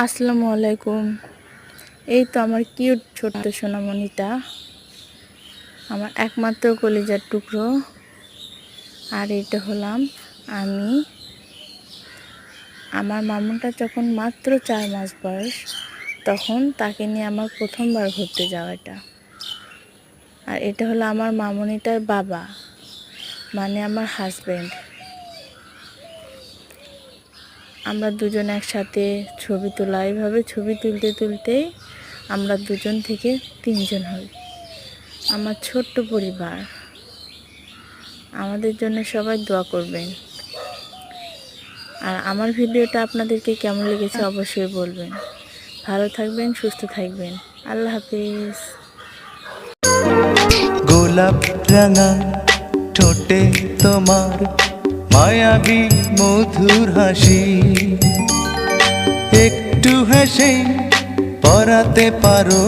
আসসালামু আলাইকুম। এই তো আমার কিউট ছোট্ট সোনামণিটা। আমার একমাত্র কলিজার টুকরো। আর এটা হলাম আমি। আমার মামুনটা যখন মাত্র চার মাস বয়স, তখন তাকে নিয়ে আমার প্রথমবার ঘুরতে যাওয়াটা। আর এটা হলো আমার মামুনিটার বাবা মানে আমার হাজবেন্ড আমরা দুজন একসাথে ছবি তোলা। এইভাবে ছবি তুলতে তুলতেই আমরা দুজন থেকে তিনজন হই। আমার ছোট্ট পরিবার। আমাদের জন্য সবাই দোয়া করবেন। আর আমার ভিডিওটা আপনাদেরকে কেমন লেগেছে অবশ্যই বলবেন। ভালো থাকবেন, সুস্থ থাকবেন। আল্লাহ হাফিজ। গোলাপ রাঙা ঠোঁটে তোমার মায়াবী মধুর হাসি। একটু হেসে পরাতে পারো।